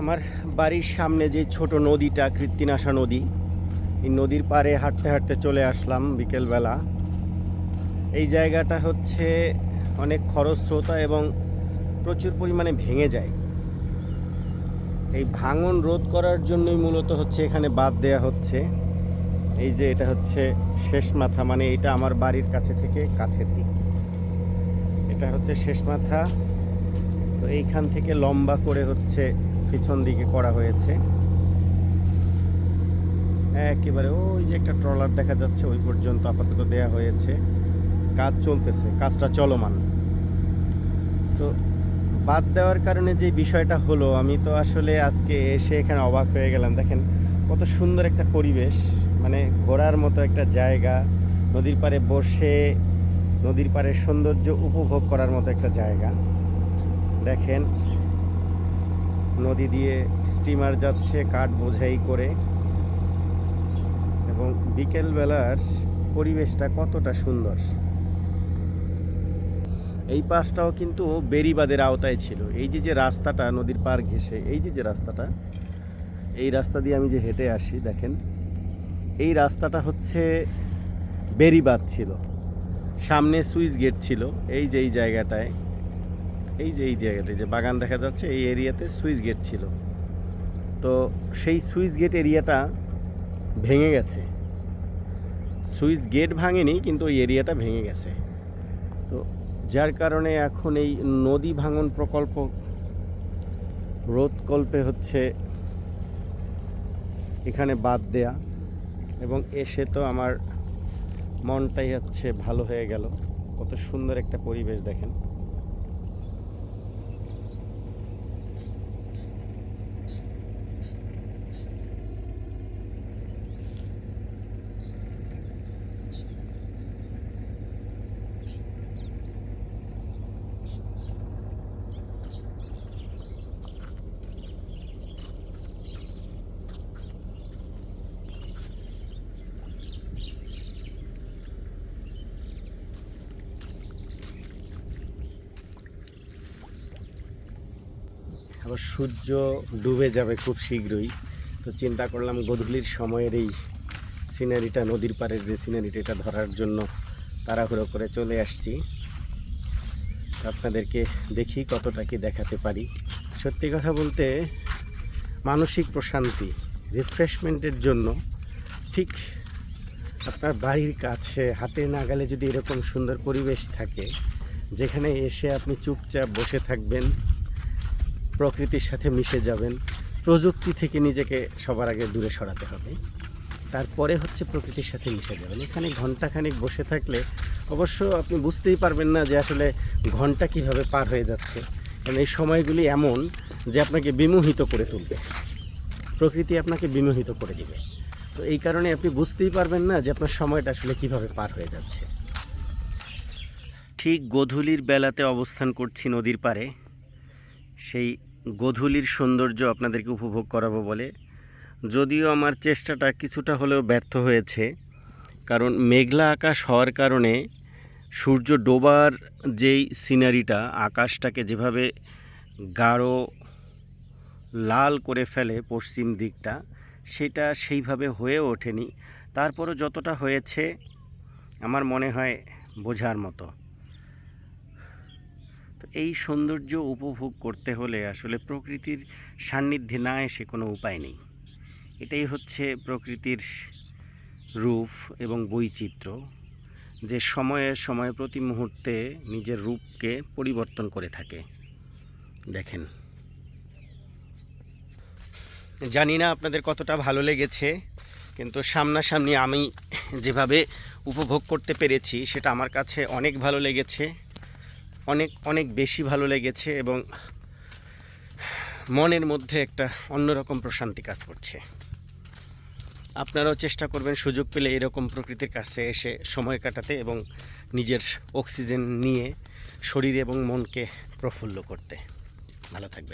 আমার বাড়ির সামনে যে ছোট নদীটা, কৃত্তিনাশা নদী, এই নদীর পাড়ে হাঁটতে হাঁটতে চলে আসলাম বিকেলবেলা। এই জায়গাটা হচ্ছে অনেক খরস্রোতা এবং প্রচুর পরিমাণে ভেঙে যায়। এই ভাঙন রোধ করার জন্যই মূলত হচ্ছে এখানে বাদ দেয়া হচ্ছে। এই যে এটা হচ্ছে শেষ মাথা মানে এটা আমার বাড়ির কাছে থেকে কাছের দিক। এটা হচ্ছে শেষ মাথা। তো এইখান থেকে লম্বা করে হচ্ছে পিছন দিকে করা হয়েছে। একেবারে ওই যে একটা ট্রলার দেখা যাচ্ছে, ওই পর্যন্ত আপাতত দেয়া হয়েছে। কাজ চলতেছে, কাজটা চলমান। তো বাদ দেওয়ার কারণে যে বিষয়টা হলো, আমি তো আসলে আজকে এসে এখানে অবাক হয়ে গেলাম। দেখেন, কত সুন্দর একটা পরিবেশ মানে ঘোরার মতো একটা জায়গা, নদীর পাড়ে বসে, নদীর পাড়ের সৌন্দর্য উপভোগ করার মতো একটা জায়গা। দেখেন নদী দিয়ে স্টিমার যাচ্ছে, কাঠ বোঝাই করে। এবং বিকেলবেলার পরিবেশটা কতটা সুন্দর। এই পাশটাও কিন্তু বেরিবাদের আওতায় ছিল। এই যে যে রাস্তাটা, নদীর পার ঘেঁষে, এই যে যে রাস্তাটা, এই রাস্তা দিয়ে আমি যে হেঁটে আসি, দেখেন, এই রাস্তাটা হচ্ছে বেরিবাদ ছিল। সামনে সুইচ গেট ছিল, এই যে এই জায়গাটায়। এই যে এই জায়গাটায় যে বাগান দেখা যাচ্ছে, এই এরিয়াতে সুইচ গেট ছিল। তো সেই সুইচ গেট এরিয়াটা ভেঙে গেছে। সুইচ গেট ভাঙেনি, কিন্তু ওই এরিয়াটা ভেঙে গেছে। তো যার কারণে এখন এই নদী ভাঙন প্রকল্প রোধকল্পে হচ্ছে এখানে বাদ দেয়া এবং এসে তো আমার মনটাই হচ্ছে ভালো হয়ে গেল। কত সুন্দর একটা পরিবেশ দেখেন। সূর্য ডুবে যাবে খুব শীঘ্রই। তো চিন্তা করলাম গধূলির সময়ের এই সিনারিটা, নদীর পাড়ের যে সিনারিটা, এটা ধরার জন্য তাড়াহুড়ো করে চলে আসছি। আপনাদেরকে দেখি কতটা কি দেখাতে পারি। সত্যি কথা বলতে মানসিক প্রশান্তি রিফ্রেশমেন্টের জন্য ঠিক আপনার বাড়ির কাছে, হাতে নাগালে যদি এরকম সুন্দর পরিবেশ থাকে, যেখানে এসে আপনি চুপচাপ বসে থাকবেন প্রকৃতির সাথে মিশে যাবেন। প্রযুক্তি থেকে নিজেকে সবার আগে দূরে সরাতে হবে। তারপরে হচ্ছে প্রকৃতির সাথে মিশে যাবেন। এখানে ঘন্টাখানিক বসে থাকলে অবশ্য আপনি বুঝতেই পারবেন না যে আসলে ঘণ্টা কীভাবে পার হয়ে যাচ্ছে। কারণ এই সময়গুলি এমন যে আপনাকে বিমোহিত করে তুলবে। প্রকৃতি আপনাকে বিমোহিত করে দিবে। তো এই কারণে আপনি বুঝতেই পারবেন না যে আপনার সময়টা আসলে কীভাবে পার হয়ে যাচ্ছে। ঠিক গধূলির বেলাতে অবস্থান করছি নদীর পাড়ে। সেই গধূলির সৌন্দর্য আপনাদেরকে উপভোগ করাবো বলে। যদিও আমার চেষ্টাটা কিছুটা হলেও ব্যর্থ হয়েছে, কারণ মেঘলা আকাশ হওয়ার কারণে সূর্য ডোবার যেই সিনারিটা, আকাশটাকে যেভাবে গাঢ় লাল করে ফেলে পশ্চিম দিকটা, সেটা সেইভাবে হয়ে ওঠেনি। তারপরও যতটা হয়েছে, আমার মনে হয় বোঝার মতো। এই সৌন্দর্য উপভোগ করতে হলে আসলে প্রকৃতির সান্নিধ্যে না এসে কোনো উপায় নেই। এটাই হচ্ছে প্রকৃতির রূপ এবং বৈচিত্র্য, যে সময়ে সময়ে প্রতি মুহূর্তে নিজের রূপকে পরিবর্তন করে থাকে। দেখেন। জানি না আপনাদের কতটা ভালো লেগেছে, কিন্তু সামনাসামনি আমি যেভাবে উপভোগ করতে পেরেছি, সেটা আমার কাছে অনেক ভালো লেগেছে। অনেক অনেক বেশি ভালো লেগেছে এবং মনের মধ্যে একটা অন্যরকম প্রশান্তি কাজ করছে। আপনারাও চেষ্টা করবেন সুযোগ পেলে এরকম প্রকৃতির কাছে এসে সময় কাটাতে এবং নিজের অক্সিজেন নিয়ে শরীর এবং মনকে প্রফুল্ল করতে। ভালো থাকবেন।